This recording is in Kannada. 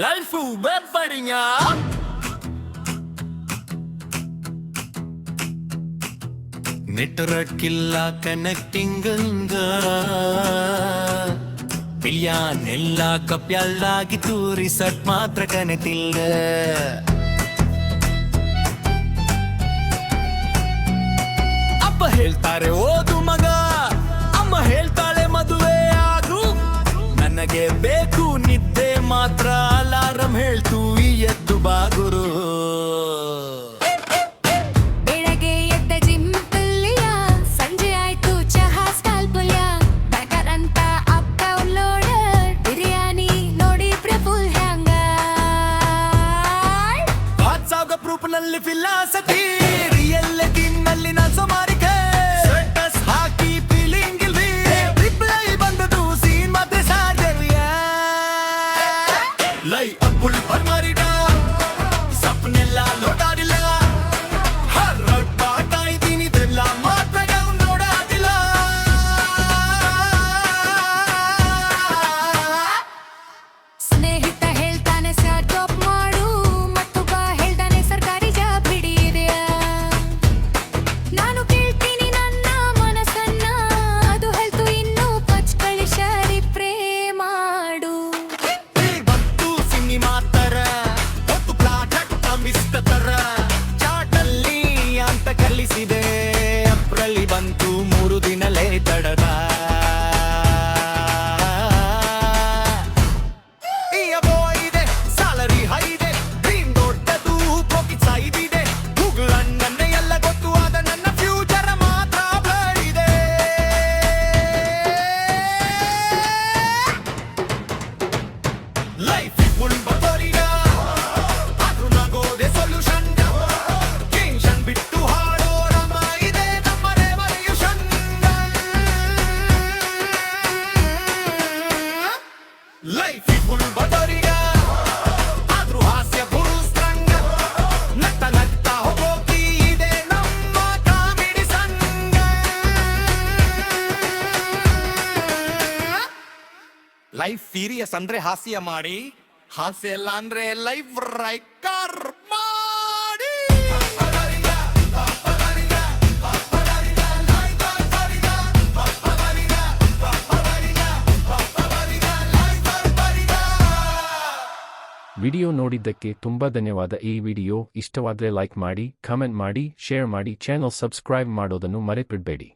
ಲೈಫು ಬೇರ್ಪಡಿಂಗ ನೆಟ್ವರ್ಕ್ ಇಲ್ಲ ಕನೆಕ್ಟಿಂಗ್ ಪಿಲ್ಯಾನ್ ಎಲ್ಲ ಕಪ್ಯಾಲ್ದಾಗಿತ್ತು ರಿಸರ್ಟ್ ಮಾತ್ರ ಕನೆಕ್ಟ್ ಇಲ್ಲ ಅಪ್ಪ ಹೇಳ್ತಾರೆ, ಓದು ಮಗ. ಅಮ್ಮ ಹೇಳ್ತಾಳೆ, ಮದುವೆ ಆದ್ರೂ ನನಗೆ ಬೇಕು ನಿದ್ದೆ ಮಾತ್ರ ಅಲಾರಂ ಹೇಳ್ತು ಈ ಎದ್ದು ಬಾಗುರು ಬೆಳಗ್ಗೆ ಎದ್ದ ಜಿಮ್ ಪಲ್ಯ ಸಂಜೆ ಆಯ್ತು ಚಹಾ ಸ್ಟಾಲ್ ಪಲ್ಯ ಬ್ಯಾಟರ್ ಅಂತ ಅಪ್ಪ ಡೌನ್ಲೋಡ್ ಬಿರಿಯಾನಿ ನೋಡಿ ಪ್ರಫುಲ್ ಹ್ಯಾಂಗ ವಾಟ್ಸಾಪ್ ಪ್ರೂಫ್ನಲ್ಲಿ ಫಿಲಾಸಫಿ. ಬಂತು ಸಿನಿಮಾ ತರ ಹೊತ್ತು ಪ್ಲಾಟ್ ಮಿಸ್ತ ಚಾಟಲ್ಲಿ ಅಂತ ಕಲಿಸಿದೆ ಅಪ್ರಲ್ಲಿ ಬಂತು ಮೂರು ದಿನಲೇ ತಡದ. ಈ ಲೈಫ್ ಸೀರಿಯಸ್ ಅಂದ್ರೆ ಹಾಸ್ಯ ಮಾಡಿ, ಹಾಸ್ಯ ಎಲ್ಲ ಅಂದ್ರೆ ಲೈಫ್ ರೈಕರ್ ಮಾಡಿ. ವಿಡಿಯೋ ನೋಡಿದ್ದಕ್ಕೆ ತುಂಬಾ ಧನ್ಯವಾದ. ಈ ವಿಡಿಯೋ ಇಷ್ಟವಾದರೆ ಲೈಕ್ ಮಾಡಿ ಕಮೆಂಟ್ ಮಾಡಿ ಶೇರ್ ಮಾಡಿ ಚಾನಲ್ ಸಬ್ಸ್ಕ್ರೈಬ್ ಮಾಡೋದನ್ನು ಮರೆತಿಡ್ಬೇಡಿ.